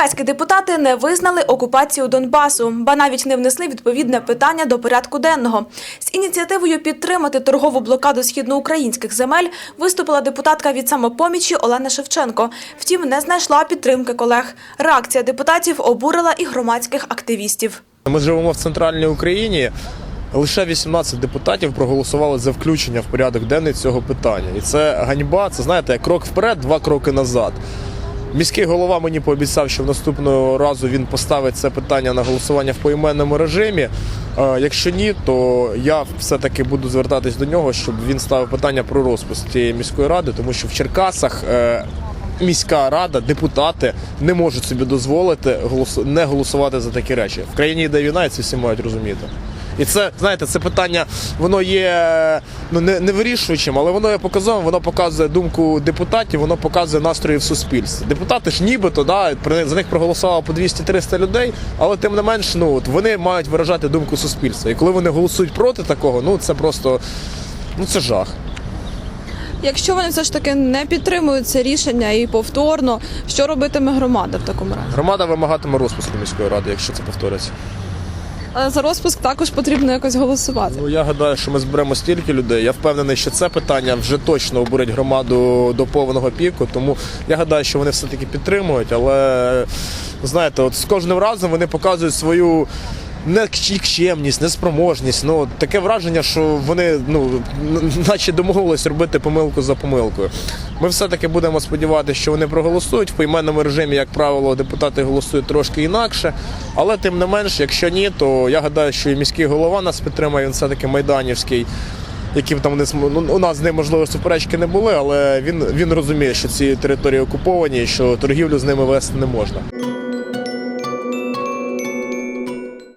Черкаські депутати не визнали окупацію Донбасу, ба навіть не внесли відповідне питання до порядку денного. З ініціативою підтримати торгову блокаду східноукраїнських земель виступила депутатка від самопомічі Олена Шевченко. Втім, не знайшла підтримки колег. Реакція депутатів обурила і громадських активістів. Ми живемо в центральній Україні. Лише 18 депутатів проголосували за включення в порядок денний цього питання. І це ганьба. Це знаєте, крок вперед, два кроки назад. Міський голова мені пообіцяв, що в наступного разу він поставить це питання на голосування в поіменному режимі. Е, Якщо ні, то я все-таки буду звертатись до нього, щоб він ставив питання про розпуск цієї міської ради, тому що в Черкасах е, міська рада, депутати не можуть собі дозволити не голосувати за такі речі. В країні йде війна, і це всі мають розуміти. І це, знаєте, це питання, воно є ну не, не вирішуючим, але воно є показовим, воно показує думку депутатів, воно показує настрої в суспільстві. Депутати ж нібито да, за них проголосувало по 200-300 людей, але тим не менш, ну от вони мають виражати думку суспільства. І коли вони голосують проти такого, ну це просто ну це жах. Якщо вони все ж таки не підтримують це рішення і повторно, що робитиме громада в такому разі? Громада вимагатиме розпуску міської ради, якщо це повториться. Але за розпуск також потрібно якось голосувати. Ну я гадаю, що ми зберемо стільки людей. Я впевнений, що це питання вже точно обурить громаду до повного піку. Тому я гадаю, що вони все таки підтримують. Але знаєте, от з кожним разом вони показують свою. Нікчемність, неспроможність. Ну таке враження, що вони ну наче домовились робити помилку за помилкою. Ми все-таки будемо сподіватися, що вони проголосують в поіменному режимі, як правило, депутати голосують трошки інакше. Але тим не менш, якщо ні, то я гадаю, що і міський голова нас підтримає. Він все-таки майданівський. Які там не ну, у нас з ним можливо суперечки не були, але він, він розуміє, що ці території окуповані, що торгівлю з ними вести не можна.